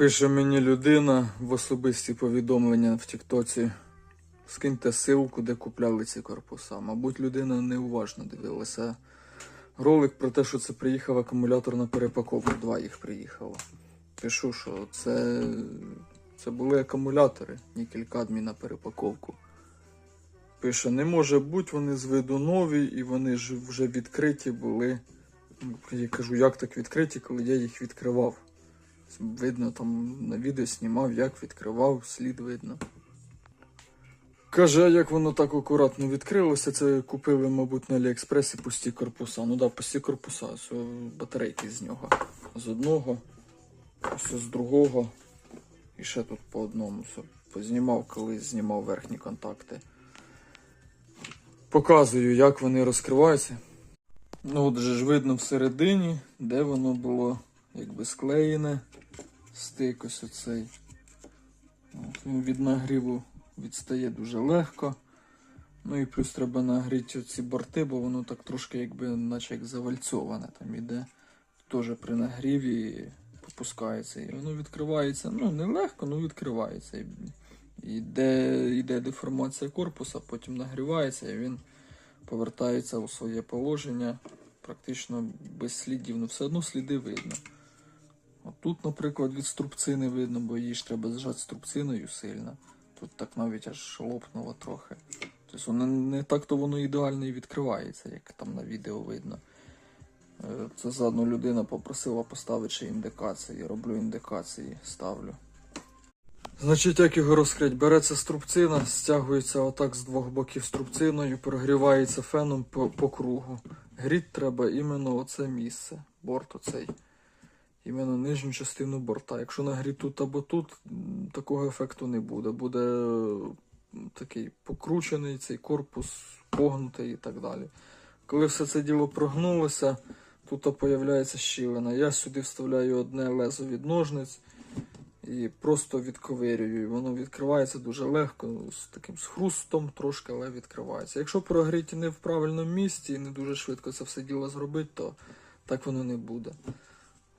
Пише мені людина в особисті повідомлення в Тіктоці. Скиньте ссылку, де купляли ці корпуса. Мабуть, людина неуважно дивилася. Ролик про те, що це приїхав акумулятор на перепаковку. Два їх приїхало. Пишу, що це, це були акумулятори, нікель кадмій на перепаковку. Пише, не може бути, вони з виду нові і вони ж вже відкриті були. Я кажу, як так відкриті, коли я їх відкривав. Видно, там на відео знімав, як відкривав, слід видно. Каже, як воно так акуратно відкрилося, це купили, мабуть, на Аліекспресі пусті корпуса. Ну так, да, пусті корпуса, ось батарейки з нього. З одного, ось з другого. І ще тут по одному. Познімав, коли знімав верхні контакти. Показую, як вони розкриваються. Ну, от же ж видно всередині, де воно було якби склеєне. Стик оцей. От, він від нагріву відстає дуже легко. Ну і плюс треба нагріти ці борти, бо воно так трошки якби наче як завальцьоване там іде. Теж при нагріві попускається. І воно відкривається. Ну, не легко, але відкривається. І- Іде, іде деформація корпуса, потім нагрівається і він повертається у своє положення практично без слідів. Ну все одно сліди видно. Тут, наприклад, від струбцини видно, бо її ж треба зжати струбциною сильно. Тут так навіть аж лопнуло трохи. Тобто воно не так то воно ідеально і відкривається, як там на відео видно. Е, Це заодно людина попросила поставити індикації. Роблю індикації, ставлю. Значить, як його розкрити? Береться струбцина, стягується отак з двох боків струбциною, прогрівається феном по, по кругу. Гріть треба іменно оце місце, борт оцей. Іменно нижню частину борта. Якщо нагріти тут або тут, такого ефекту не буде. Буде такий покручений цей корпус, погнутий і так далі. Коли все це діло прогнулося, тут появляється щілина. Я сюди вставляю одне лезо від ножниць і просто відковирюю. Воно відкривається дуже легко, з таким з хрустом трошки, але відкривається. Якщо прогріти не в правильному місці і не дуже швидко це все діло зробити, то так воно не буде.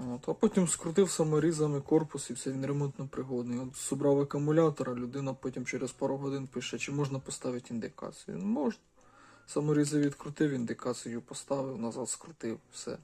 От, а потім скрутив саморізами корпус і все, він ремонтно пригодний. От собрав акумулятор, а людина потім через пару годин пише, чи можна поставити індикацію. Ну, можна. Саморізи відкрутив, індикацію поставив, назад скрутив, все.